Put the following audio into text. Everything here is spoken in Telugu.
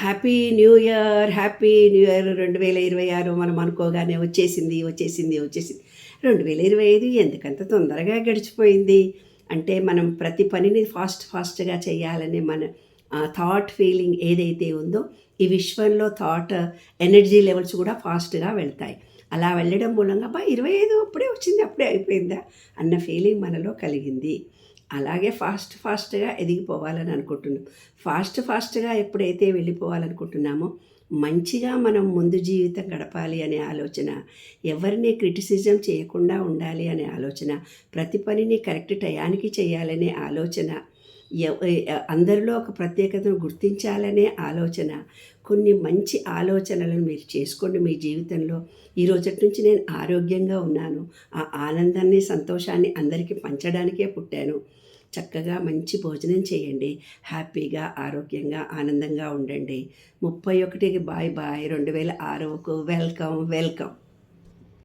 Happy new year happy new year రెండు వేల ఇరవై ఆరు మనం అనుకోగానే వచ్చేసింది వచ్చేసింది వచ్చేసింది. రెండు వేల ఇరవై ఐదు ఎందుకంత తొందరగా గడిచిపోయింది? అంటే మనం ప్రతి పనిని ఫాస్ట్ ఫాస్ట్గా చేయాలనే మన థాట్ ఫీలింగ్ ఏదైతే ఉందో ఈ విశ్వంలో థాట్ ఎనర్జీ లెవెల్స్ కూడా ఫాస్ట్గా వెళ్తాయి. అలా వెళ్ళడం మూలంగా బా ఇరవై ఐదు అప్పుడే వచ్చింది అప్పుడే అయిపోయిందా? అన్న ఫీలింగ్ మనలో కలిగింది. అలాగే ఫాస్ట్ ఫాస్ట్గా ఎదిగిపోవాలని అనుకుంటున్నాం. ఫాస్ట్ ఫాస్ట్గా ఎప్పుడైతే వెళ్ళిపోవాలనుకుంటున్నామో మంచిగా మనం ముందు జీవితం గడపాలి అనే ఆలోచన ఎవరిని క్రిటిసిజం చేయకుండా ఉండాలి అనే ఆలోచన ప్రతి పనిని కరెక్ట్ టయానికి చేయాలనే ఆలోచన అందరిలో ఒక ప్రత్యేకతను గుర్తించాలనే ఆలోచన. కొన్ని మంచి ఆలోచనలను మీరు చేసుకోండి మీ జీవితంలో. ఈ రోజటి నుంచి నేను ఆరోగ్యంగా ఉన్నాను. ఆ ఆనందాన్ని సంతోషాన్ని అందరికీ పంచడానికే పుట్టాను. చక్కగా మంచి భోజనం చేయండి. హ్యాపీగా ఆరోగ్యంగా ఆనందంగా ఉండండి. ముప్పై ఒకటికి బాయ్ బాయ్. రెండు వేల ఆరుకు వెల్కమ్ వెల్కమ్.